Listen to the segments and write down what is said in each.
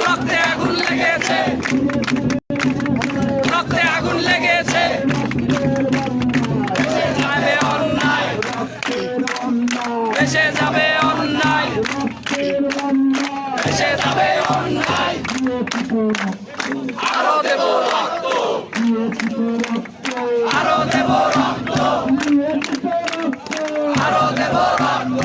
রক্তে আগুন লেগেছে। রক্তে আগুন লেগেছে। যাবে অন্যায়। দেশে যাবে অন্যায়। আরও দেব রক্ত। আরও দেব রক্ত। আরও দেব রক্ত।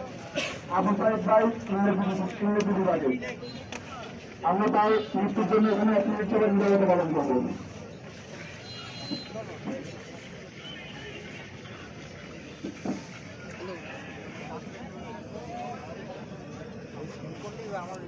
আবু সাহেব ভাই উল্লেখযোগ্য রাজে আমরা তাই মৃত্যুর জন্য এখানে একটি উৎসবের পালন করব আমার